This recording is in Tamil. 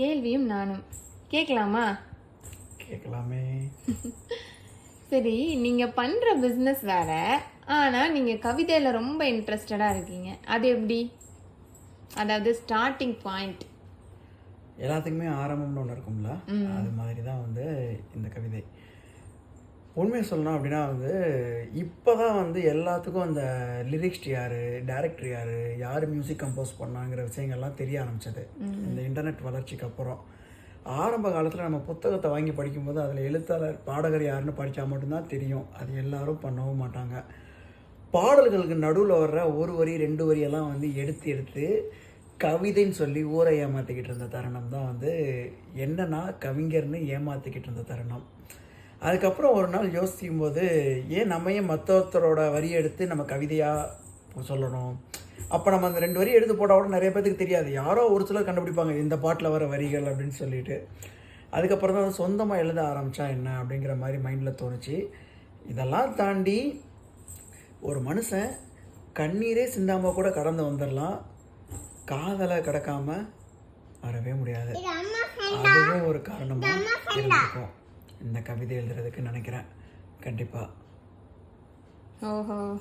கேள்வியும் நானும். கேட்கலாமா கேட்கலாமே சரி நீங்கள் பண்ணுற பிஸ்னஸ் வேற ஆனால் நீங்கள் கவிதையில் ரொம்ப இன்ட்ரெஸ்டடாக இருக்கீங்க. அது எப்படி? அதாவது ஸ்டார்டிங் பாயிண்ட் எல்லாத்துக்குமே ஆரம்பம்னு ஒன்று இருக்கும்ல? அது மாதிரி தான் வந்து இந்த கவிதை உண்மையை சொல்லணும் அப்படின்னா வந்து இப்போ தான் வந்து எல்லாத்துக்கும் அந்த லிரிக்ஸ் யார் டேரக்டர் யார் யார் மியூசிக் கம்போஸ் பண்ணாங்கிற விஷயங்கள்லாம் தெரிய ஆரம்பிச்சது. இந்த இன்டர்நெட் வளர்ச்சிக்கு அப்புறம். ஆரம்ப காலத்தில் நம்ம புத்தகத்தை வாங்கி படிக்கும்போது அதில் எழுத்தாளர் பாடகர் யாருன்னு படித்தா மட்டும்தான் தெரியும். அது எல்லாரும் பண்ணவும் மாட்டாங்க. பாடல்களுக்கு நடுவில் வர்ற ஒரு வரி ரெண்டு வரியெல்லாம் வந்து எடுத்து எடுத்து கவிதைன்னு சொல்லி ஊரை ஏமாற்றிக்கிட்டு இருந்த தருணம் தான் வந்து என்னன்னா கவிஞர்னு ஏமாற்றிக்கிட்டு இருந்த தருணம். அதுக்கப்புறம் ஒரு நாள் யோசிக்கும் போது ஏன் நம்ம ஏன் மற்றொருத்தரோட வரி எடுத்து நம்ம கவிதையாக சொல்லணும்? அப்போ நம்ம அந்த ரெண்டு வரி எடுத்து போட்டால் கூட நிறைய பேத்துக்கு தெரியாது. யாரோ ஒரு சிலர் கண்டுபிடிப்பாங்க இந்த பாட்டில் வர வரிகள் அப்படின்னு சொல்லிட்டு. அதுக்கப்புறம் தான் சொந்தமாக எழுத ஆரம்பித்தா என்ன அப்படிங்கிற மாதிரி மைண்டில் தோணுச்சு. இதெல்லாம் தாண்டி ஒரு மனுஷன் கண்ணீரே சிந்தாம கூட கடந்து வந்துடலாம் காதலை கடக்காம வரவே முடியாது. அதுவும் ஒரு காரணமா இருந்திருக்கும். இந்த கவிதை எழுதுறதுக்கு நினைக்கிறேன். கண்டிப்பாக ஓஹோ.